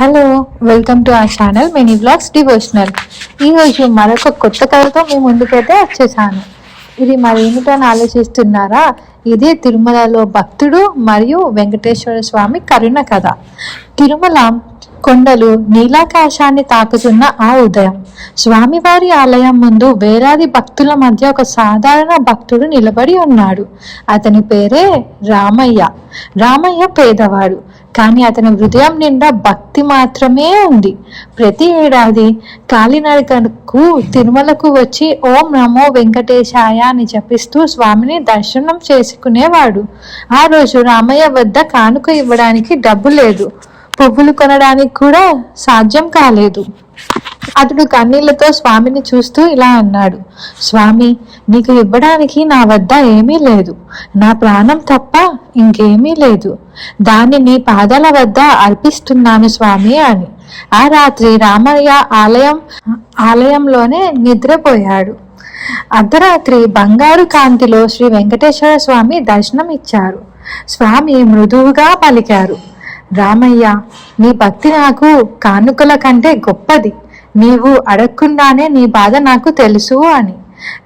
Hello welcome to a channel mini blogs devotional ఈరోజు మరొక కొత్త కథతో మీ ముందుకైతే వచ్చేసాను. ఇది మరి ఏమిటని ఆలోచిస్తున్నారా? ఇదే తిరుమలలో భక్తుడు మరియు వెంకటేశ్వర స్వామి కరుణ కథ. తిరుమల కొండలు నీలాకాశాన్ని తాకుతున్న ఆ ఉదయం స్వామివారి ఆలయం ముందు వేలాది భక్తుల మధ్య ఒక సాధారణ భక్తుడు నిలబడి ఉన్నాడు. అతని పేరే రామయ్య. రామయ్య పేదవాడు కానీ అతని హృదయం నిండా భక్తి మాత్రమే ఉంది. ప్రతి ఏడాది కాలినడకకు తిరుమలకు వచ్చి ఓం నమో వెంకటేశాయ అని జపిస్తూ స్వామిని దర్శనం చేసుకునేవాడు. ఆ రోజు రామయ్య వద్ద కానుక ఇవ్వడానికి డబ్బు లేదు. పువ్వులు కొనడానికి కూడా సాధ్యం కాలేదు. అతడు కన్నీళ్ళతో స్వామిని చూస్తూ ఇలా అన్నాడు స్వామి నీకు ఇవ్వడానికి నా వద్ద ఏమీ లేదు. నా ప్రాణం తప్ప ఇంకేమీ లేదు. దాన్ని నీ పాదాల వద్ద అర్పిస్తున్నాను స్వామి అని. ఆ రాత్రి రామయ్య ఆలయం ఆలయంలోనే నిద్రపోయాడు. అర్ధరాత్రి బంగారు కాంతిలో శ్రీ వెంకటేశ్వర స్వామి దర్శనం ఇచ్చారు స్వామి మృదువుగా పలికారు. రామయ్య నీ భక్తి నాకు కానుకల కంటే గొప్పది. నీవు అడగకుండానే నీ బాధ నాకు తెలుసు అని.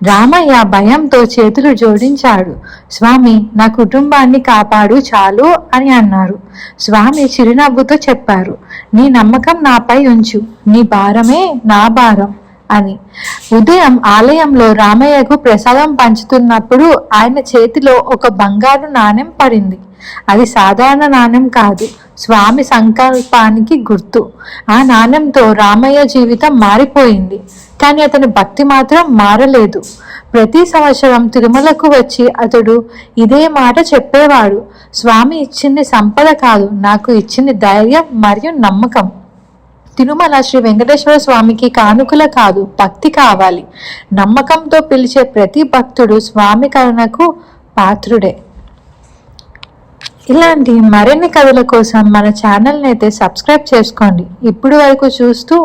రామయ్య భయంతో చేతులు జోడించాడు. స్వామి నా కుటుంబాన్ని కాపాడు చాలు అని అన్నారు. స్వామి చిరునవ్వుతో చెప్పారు. నీ నమ్మకం నాపై ఉంచు. నీ భారమే నా భారం. అని. ఉదయం ఆలయంలో రామయ్యకు ప్రసాదం పంచుతున్నప్పుడు ఆయన చేతిలో ఒక బంగారు నాణెం పడింది. అది సాధారణ నాణెం కాదు స్వామి సంకల్పానికి గుర్తు. ఆ నాణెంతో రామయ్య జీవితం మారిపోయింది. కానీ అతని భక్తి మాత్రం మారలేదు. ప్రతి సంవత్సరం తిరుమలకు వచ్చి అతడు ఇదే మాట చెప్పేవాడు. స్వామి ఇచ్చింది సంపద కాదు నాకు ఇచ్చింది ధైర్యం మరియు నమ్మకం. తిరుమల శ్రీ వెంకటేశ్వర స్వామికి కానుకల కాదు భక్తి కావాలి. నమ్మకంతో పిలిచే ప్రతి భక్తుడు స్వామి కరుణకు పాత్రుడే. ఇలాంటి మరిన్ని కథల కోసం మన ఛానల్ని అయితే సబ్స్క్రైబ్ చేసుకోండి. ఇప్పుడు వరకు చూస్తూ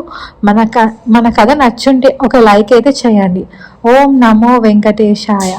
మన క మన కథ నచ్చుంటే ఒక లైక్ అయితే చేయండి. ఓం నమో వెంకటేశాయ.